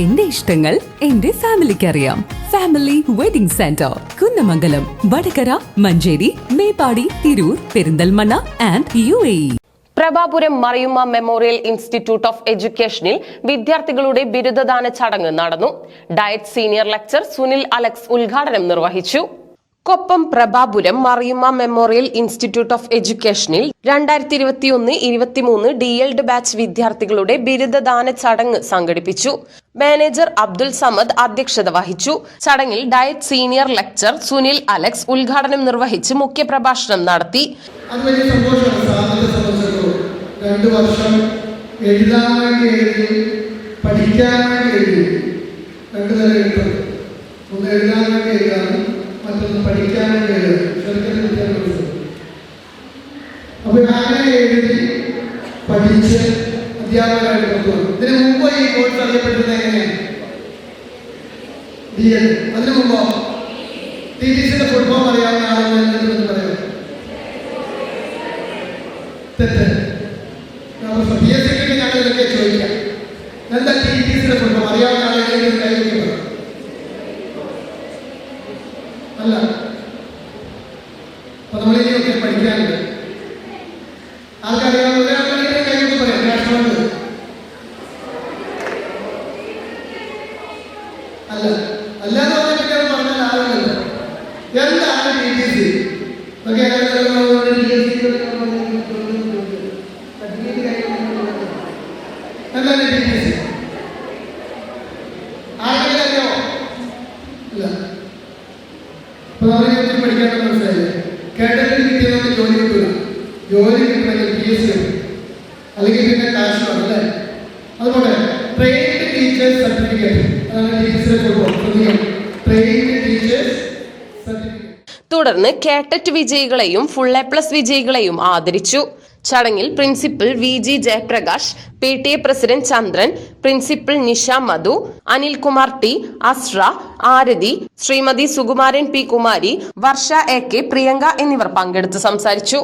എന്റെ ഇഷ്ടങ്ങൾ എന്റെ ഫാമിലിക്ക് അറിയാം family wedding centre Kunnamangalam Vadakara Manjeri Meppadi Tirur Perinthalmanna and U A Prabhapuram Mariyumma memorial institute of എഡ്യൂക്കേഷനിൽ വിദ്യാർത്ഥികളുടെ ബിരുദദാന ചടങ്ങ് നടന്നു. DIET senior lecture Sunil Alex ഉദ്ഘാടനം നിർവഹിച്ചു. Koppam Prabhapuram Mariyumma memorial institute of എഡ്യൂക്കേഷനിൽ രണ്ടായിരത്തി ഇരുപത്തിയൊന്ന് ഇരുപത്തിമൂന്ന് ഡി എൽഡ് ബാച്ച് വിദ്യാർത്ഥികളുടെ ബിരുദദാന ചടങ്ങ് സംഘടിപ്പിച്ചു. മാനേജർ അബ്ദുൽ സമദ് അധ്യക്ഷത വഹിച്ചു. ചടങ്ങിൽ DIET senior lecture Sunil Alex ഉദ്ഘാടനം നിർവഹിച്ച് മുഖ്യപ്രഭാഷണം നടത്തി. രണ്ട് എഴുതി എഴുതി. രണ്ട് തരം ഒന്ന് എഴുതാനും മറ്റൊന്ന് പഠിക്കാനായിട്ട് അപ്പൊ അങ്ങനെ എഴുതി പഠിച്ച് അധ്യാപകരായിട്ട് കൊണ്ടുവന്നു. മുമ്പ് ഈ കോഴ്സ് അറിയപ്പെടുന്നത് എൽ അതിനു മുമ്പോ? ടി ടി സിയുടെ ഫുൾ ഫോം അറിയാവുന്ന ആളുകൾ പറയാം തെറ്റ്. ഇതൊക്കെ ചോദിക്കാം. എന്താ ടി ടി സിയുടെ അറിയാവുന്ന ആളുകൾ കൈവയ്ക്കുക അല്ല അപ്പൊ നമ്മൾ ഇനിയൊക്കെ പഠിക്കാനുണ്ട് ഫണ്ട് അല്ല പറഞ്ഞാൽ ടി സി ഒക്കെ കേട്ടതിൽ പി എസ് സി അല്ലെങ്കിൽ പിന്നെ കാശ് അല്ലേ? അതുപോലെ ട്രെയിൻഡ് ടീച്ചേഴ്സ് സർട്ടിഫിക്കറ്റ് അതാണ് ടീച്ചേഴ്സിനെ കൊടുക്കും ട്രെയിൻഡ് ടീച്ചേഴ്സ് സർട്ടിഫിക്കറ്റ് തുടർന്ന് കേട്ടറ്റ് വിജയികളെയും ഫുൾ എ പ്ലസ് വിജയികളെയും ആദരിച്ചു. ചടങ്ങിൽ principal V G Jayaprakash P T A president Chandran principal Nisha Madhu Anilkumar T Asra Arathi Shrimati Sukumaran P Kumari Varsha A K Priyanka എന്നിവർ പങ്കെടുത്ത് സംസാരിച്ചു.